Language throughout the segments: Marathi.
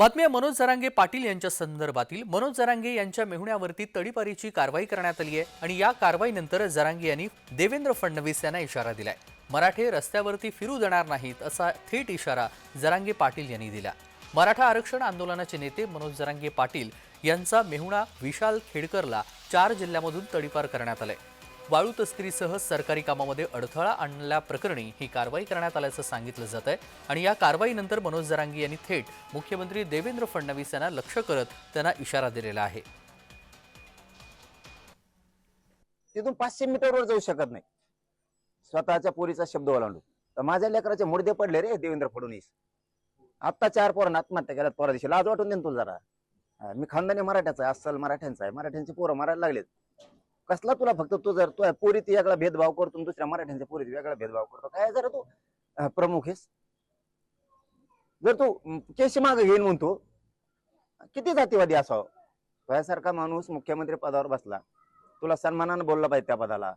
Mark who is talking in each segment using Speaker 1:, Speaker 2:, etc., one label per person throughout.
Speaker 1: बातमी आहे मनोज जरांगे पाटील यांच्या संदर्भातील. मनोज जरांगे यांच्या मेहुण्यावरती तडीपारीची कारवाई करण्यात आली आहे आणि या कारवाईनंतर जरांगे यांनी देवेंद्र फडणवीस यांना इशारा दिलाय. मराठे रस्त्यावरती फिरू देणार नाहीत असा थेट इशारा जरांगे पाटील यांनी दिला. मराठा आरक्षण आंदोलनाचे नेते मनोज जरांगे पाटील यांचा मेहुणा विशाल खेडकरला चार जिल्ह्यामधून तडीपार करण्यात आलंय. वाळू तस्करीसह सरकारी कामामध्ये अडथळा आणल्याप्रकरणी ही कारवाई करण्यात आल्याचं सांगितलं जात आहे. आणि या कारवाईनंतर मनोज जरांगी यांनी थेट मुख्यमंत्री देवेंद्र फडणवीस यांना लक्ष करत त्यांना इशारा दिलेला आहे.
Speaker 2: तिथून पाचशे मीटरवर जाऊ शकत नाही. स्वतःच्या पोरीचा शब्द ओलांडून. तर माझ्या लेकराचे मुडदे पडले रे देवेंद्र फडणवीस. आता चार पोरांना आत्महत्या केल्यात पोरा दिवशी. लाज वाटून देईन तुला जरा. मी खानदानी मराठ्याचा आहे अस्सल मराठ्यांचा आहे. मराठ्यांची पोरं मारायला लागलेत. कसला तुला फक्त तू जर तू पोरीत वेगळा भेदभाव करतो दुसऱ्या मराठ्यांच्या पोरीत वेगळा भेदभाव करतो काय जरा तू प्रमुख आहेस? जर तू केशी माग घेईन म्हणतो किती जातीवादी असावं? तुझ्यासारखा माणूस मुख्यमंत्री पदावर बसला तुला सन्मानानं बोलला पाहिजे त्या पदाला.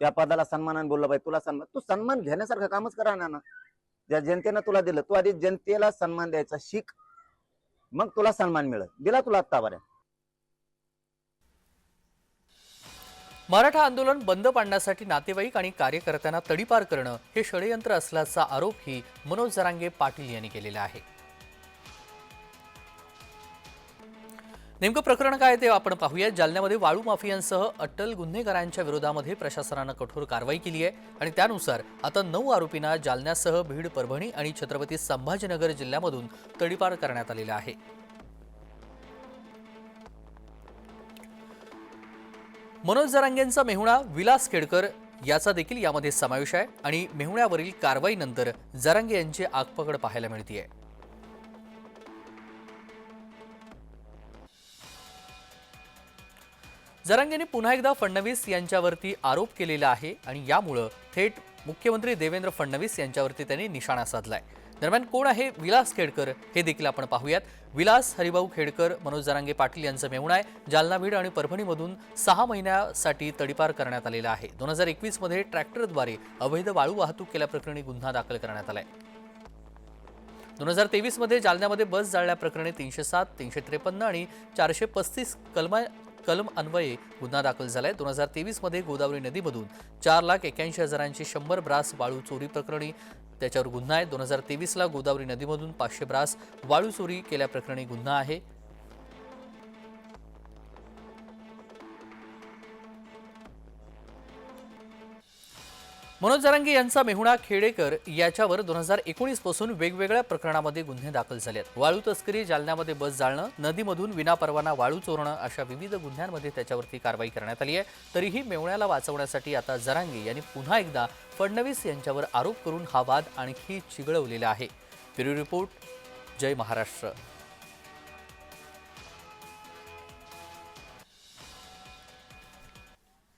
Speaker 2: त्या पदाला सन्मानानं बोलला पाहिजे तुला सन्मान तू सन्मान घेण्यासारखं कामच करा ना ना. ज्या जनतेनं तुला दिलं तू आधी जनतेला सन्मान द्यायचा शिक. मग तुला सन्मान मिळत दिला तुला आत्ता बऱ्या
Speaker 1: मराठा आंदोलन बंद पाडण्यासाठी नातेवाईक आणि कार्यकर्त्यांना तडीपार करणं हे षडयंत्र असल्याचा आरोपही मनोज जरांगे पाटील यांनी केलेला आहे. नेमकं प्रकरण काय ते आपण पाहूया जालन्यामध्ये वाळू माफियांसह अटल गुन्हेगारांच्या विरोधामध्ये प्रशासनानं कठोर कारवाई केली आहे आणि त्यानुसार आता नऊ आरोपींना जालन्यासह बीड परभणी आणि छत्रपती संभाजीनगर जिल्ह्यामधून तडीपार करण्यात आलेला आहे. मनोज जरांगेंचा मेहुणा विलास खेडकर याचा देखील यामध्ये समावेश आहे आणि मेहुण्यावरील कारवाईनंतर जरांगे यांची आगपकड पाहायला मिळतीये. जरांगेने पुन्हा एकदा फडणवीस यांच्यावरती आरोप केलेला आहे आणि यामुळं थेट मुख्यमंत्री देवेंद्र फडणवीस यांच्यावरती त्यांनी निशाणा साधलाय. दरम्यान कोण आहे विलास खेडकर हे देखील आपण पाहूयात. विलास हरिभाऊ खेडकर मनोज जरांगे पाटील यांचं मेहुणा आहे. जालना बीड आणि परभणीमधून सहा महिन्यासाठी तडीपार करण्यात आलेला आहे. दोन हजार एकवीसमध्ये ट्रॅक्टरद्वारे अवैध वाळू वाहतूक केल्याप्रकरणी गुन्हा दाखल करण्यात आलाय. दोन हजार तेवीसमध्ये जालन्यामध्ये बस जाळल्याप्रकरणी तीनशे सात तीनशे त्रेपन्न आणि चारशे पस्तीस कलमा कलम अन्वये गुन्हा दाखल झालाय. दोन हजार तेवीसमध्ये गोदावरी नदीमधून चार लाख एक्याऐंशी हजारांची शंभर ब्रास वाळू चोरी प्रकरणी त्याच्यावर गुन्हा आहे. दोन हजार तेवीसला गोदावरी नदीमधून पाचशे ब्रास वाळू चोरी केल्याप्रकरणी गुन्हा आहे. मनोज जरांगे यांचा मेहुणा खेडेकर याच्यावर दोन हजार एकोणीसपासून वेगवेगळ्या प्रकरणामध्ये गुन्हे दाखल झाले आहेत वाळू तस्करी जालन्यामध्ये बस जाळणं नदीमधून विनापरवाना वाळू चोरणं अशा विविध गुन्ह्यांमध्ये त्याच्यावरती कारवाई करण्यात आली आहे. तरीही मेहुण्याला वाचवण्यासाठी आता जरांगे यांनी पुन्हा एकदा फडणवीस यांच्यावर आरोप करून हा वाद आणखी चिघळवलेला आहे. ब्युरो रिपोर्ट जय महाराष्ट्र.